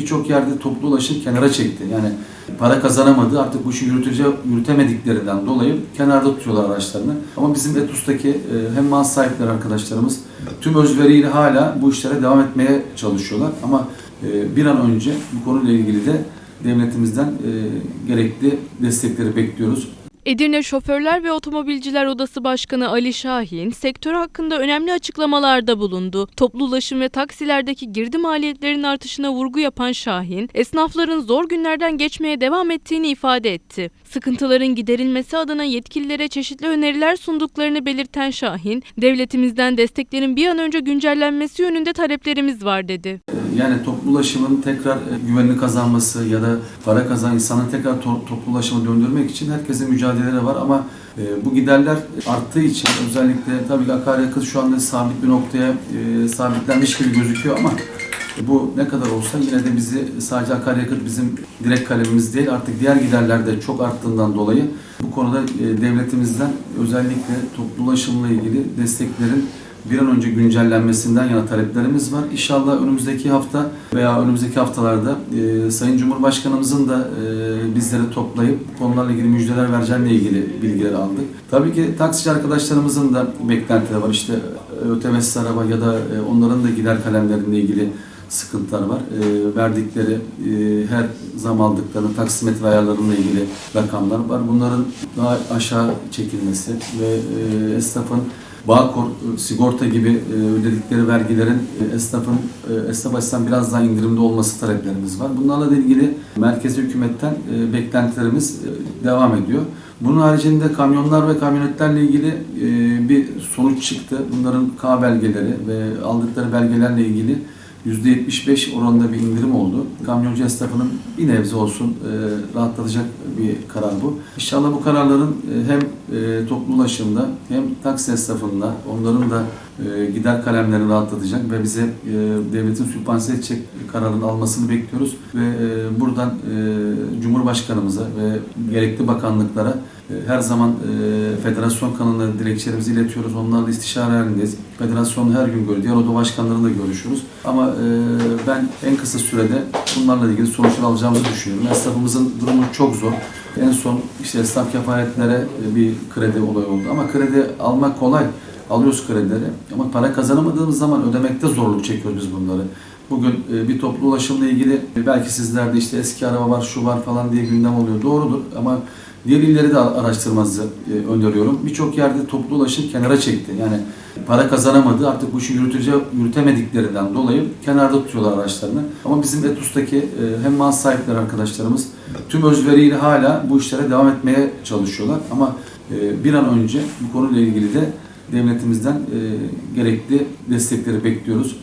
Birçok yerde toplu ulaşım kenara çekti. Yani para kazanamadı. Artık bu işi yürütece, yürütemediklerinden dolayı kenarda tutuyorlar araçlarını. Ama bizim Etus'taki e, hem mal sahipleri arkadaşlarımız tüm özveriyle hala bu işlere devam etmeye çalışıyorlar. Ama e, bir an önce bu konuyla ilgili de devletimizden e, gerekli destekleri bekliyoruz. Edirne Şoförler ve Otomobilciler Odası Başkanı Ali Şahin, sektör hakkında önemli açıklamalarda bulundu. Toplu ulaşım ve taksilerdeki girdi maliyetlerinin artışına vurgu yapan Şahin, esnafların zor günlerden geçmeye devam ettiğini ifade etti. Sıkıntıların giderilmesi adına yetkililere çeşitli öneriler sunduklarını belirten Şahin, devletimizden desteklerin bir an önce güncellenmesi yönünde taleplerimiz var dedi. Yani toplu ulaşımın tekrar e, güvenini kazanması ya da para kazan insanı tekrar to- toplu döndürmek için herkesin mücadeleleri var. Ama e, bu giderler arttığı için özellikle tabii ki akaryakıt şu anda sabit bir noktaya e, sabitlenmiş gibi gözüküyor ama bu ne kadar olsa yine de bizi sadece akaryakıt bizim direkt kalemimiz değil artık diğer giderler de çok arttığından dolayı bu konuda e, devletimizden özellikle toplu ulaşımla ilgili desteklerin bir an önce güncellenmesinden yana taleplerimiz var. İnşallah önümüzdeki hafta veya önümüzdeki haftalarda e, Sayın Cumhurbaşkanımızın da e, bizleri toplayıp konularla ilgili müjdeler vereceğiyle ilgili bilgileri aldık. Tabii ki taksici arkadaşlarımızın da beklentileri var. İşte e, ötevessi araba ya da e, onların da gider kalemleriyle ilgili sıkıntılar var. E, verdikleri e, her zam aldıkları taksimetre ayarlarıyla ilgili rakamlar var. Bunların daha aşağı çekilmesi ve e, esnafın Bağkur, e, sigorta gibi e, ödedikleri vergilerin e, esnafın esnaf açısından biraz daha indirimli olması taleplerimiz var. Bunlarla da ilgili merkezi hükümetten beklentilerimiz devam ediyor. Bunun haricinde kamyonlar ve kamyonetlerle ilgili bir sonuç çıktı. Bunların K belgeleri ve aldıkları belgelerle ilgili %75 oranında bir indirim oldu. Kamyoncu esnafının bir nebze olsun e, rahatlatacak bir karar bu. İnşallah bu kararların e, hem e, toplu ulaşımda hem taksi esnafında onların da e, gider kalemlerini rahatlatacak ve bize e, devletin sübvanse edecek kararın almasını bekliyoruz. Ve e, buradan e, Cumhurbaşkanımıza ve gerekli bakanlıklara e, her zaman federasyon kanalına dilekçelerimizi iletiyoruz. Onlarla istişare halindeyiz. Federasyonla her gün görüyoruz. Diğer oda başkanlarıyla görüşüyoruz. Ama ben en kısa sürede bunlarla ilgili sonuçlar alacağımızı düşünüyorum. Esnafımızın durumu çok zor. En son işte esnaf kefayetlere e, bir kredi olayı oldu. Ama kredi almak kolay. Alıyoruz kredileri. Ama para kazanamadığımız zaman ödemekte zorluk çekiyoruz biz bunları. Bugün e, bir toplu ulaşımla ilgili e, belki sizlerde işte eski araba var, şu var falan diye gündem oluyor. Doğrudur ama diğer illeri de araştırmanızı e, öneriyorum. Birçok yerde toplu ulaşım kenara çekti. Yani para kazanamadı. Artık bu işi yürütece, yürütemediklerinden dolayı kenarda tutuyorlar araçlarını. Ama bizim Etus'taki hem mal sahipleri arkadaşlarımız tüm özveriyle hala bu işlere devam etmeye çalışıyorlar. Ama bir an önce bu konuyla ilgili de devletimizden gerekli destekleri bekliyoruz.